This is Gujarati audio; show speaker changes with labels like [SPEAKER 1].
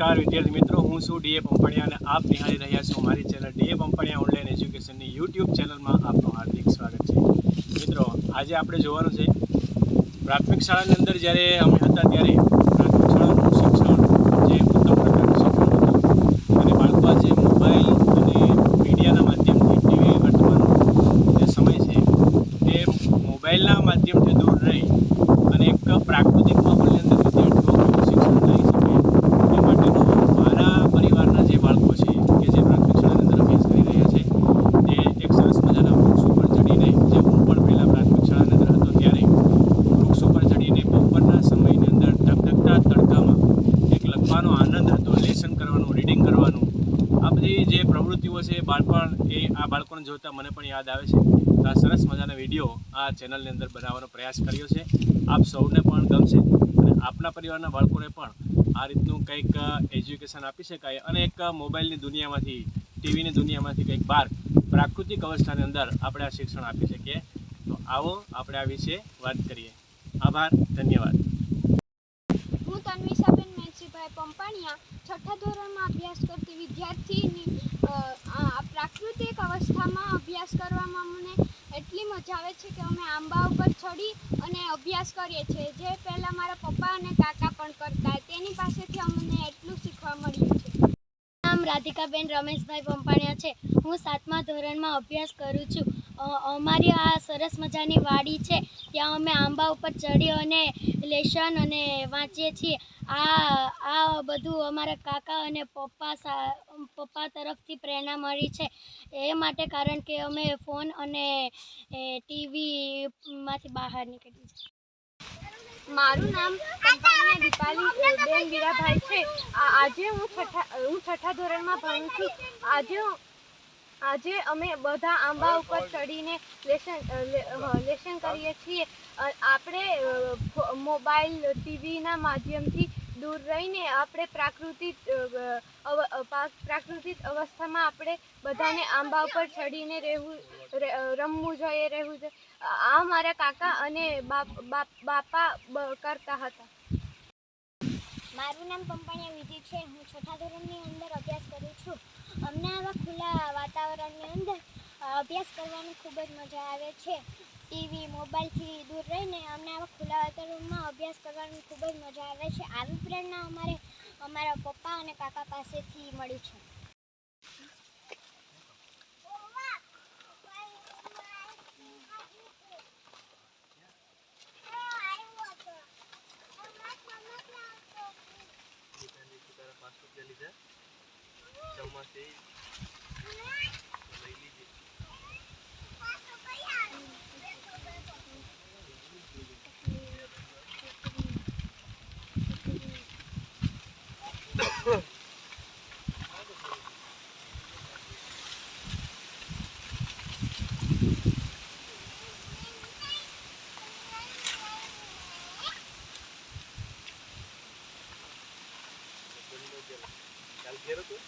[SPEAKER 1] નમસ્કાર વિદ્યાર્થી મિત્રો, હું છું ડીએ પંપણિયા અને આપ નિહાળી રહ્યા છો મારી channel D A Pampaniya online એજ્યુકેશનની YouTube ચેનલમાં આપનું હાર્દિક સ્વાગત છે. મિત્રો, આજે આપણે જોવાનું છે, પ્રાથમિક શાળાની અંદર જ્યારે અમે હતા ત્યારે પ્રાથમિક શાળાનું શિક્ષણ જે ઉત્તમ પ્રકારનું શિક્ષણ હતું, અને બાળકો આજે મોબાઈલ અને મીડિયાના માધ્યમથી ટીવી વર્તમાન જે સમય છે, તે મોબાઈલના માધ્યમથી દૂર રહી અને એક પ્રાકૃતિક માહોલની અંદર વિદ્યાર્થીઓ શિક્ષણ લઈ શકે એ માટેનો મારા પરિવારના જે બાળકો છે કે જે પ્રાથમિક શાળાની અંદર અભ્યાસ કરી રહ્યા છે તે એક સરસ મજાના વૃક્ષ ઉપર ચડીને જે હું પણ પહેલાં પ્રાથમિક શાળાની અંદર હતો ત્યારે વૃક્ષ ઉપર ચડીને બપોરના સમયની અંદર ધગધગતા તડકામાં એક લખવાનો આનંદ હતો લેસન કરવાનું રીડિંગ કરવાનું આ બધી જે પ્રવૃત્તિઓ છે બાળપણ, એ આ બાળકોને જોતાં મને પણ યાદ આવે છે. તો આ સરસ મજાના વીડિયો આ ચેનલની અંદર બનાવવાનો પ્રયાસ કર્યો છે. આપ સૌને પણ ગમશે અને આપના પરિવારના બાળકોને પણ આ રીતનું કંઈક એજ્યુકેશન આપી શકાય અને એક મોબાઈલની દુનિયામાંથી, ટીવીની દુનિયામાંથી કંઈક બહાર પ્રાકૃતિક અવસ્થાની અંદર આપણે આ શિક્ષણ આપી શકીએ. તો આવો આપણે આ વિશે વાત કરીએ. આભાર, ધન્યવાદ.
[SPEAKER 2] હું તન્વિષાબેન મેલસીભાઈ પંપાણિયા છઠ્ઠા ધોરણમાં અભ્યાસ કરતી વિદ્યાર્થીની પ્રાકૃતિક અવસ્થામાં અભ્યાસ કરવામાં મને એટલી મજા આવે છે કે અમે આંબા ઉપર ચડી અને અભ્યાસ કરીએ છીએ. જે પહેલાં મારા પપ્પા અને કાકા પણ કરતા. તેની પાસેથી અમને એટલું શીખવા મળ્યું છે નામ રાધિકાબેન રમેશભાઈ પંપાણિયા છે. હું સાતમા ધોરણમાં અભ્યાસ કરું છું. અમારી આ સરસ મજાની વાડી છે. ત્યાં અમે આંબા ઉપર ચડી અને લેશન અને વાંચીએ છીએ. આ આ બધું અમારા કાકા અને પપ્પા પપ્પા તરફથી પ્રેરણા મળી છે. એ માટે કારણ કે અમે ફોન અને ટીવીમાંથી બહાર નીકળીએ છીએ. મારું નામ કંપાણીયા દીપાલી બેન વીરાભાઈ છે. આજે હું છઠ્ઠા હું છઠ્ઠા ધોરણમાં ભણું છું. આજે આજે અમે બધા આંબા ઉપર ચડીને લેશન અ, લે- અ, લેશન કરીએ છીએ. આપણે મોબાઈલ ટીવીના માધ્યમથી દૂર રહીને આપણે પ્રાકૃતિક પ્રાકૃતિક અવસ્થામાં આપણે બધાને આંબા ઉપર ચડીને રહેવું રમવું જોઈએ, રહેવું જોઈએ. આ મારા કાકા અને બાપ કરતા હતા. મારું નામ પંપાણિયા વિધિ છે. હું છઠ્ઠા ધોરણની અંદર અભ્યાસ કરું છું. અમને આવા ખુલ્લા વાતાવરણની અંદર અભ્યાસ કરવાની ખૂબ જ મજા આવે છે. ટીવી મોબાઈલથી દૂર રહીને અમને આવા ખુલ્લા વાતાવરણમાં અભ્યાસ કરવાની ખૂબ જ મજા આવે છે. આવી પ્રેરણા અમારે અમારા પપ્પા અને કાકા પાસેથી મળી છે. ચોમાસી ચાલ ઘેર હતું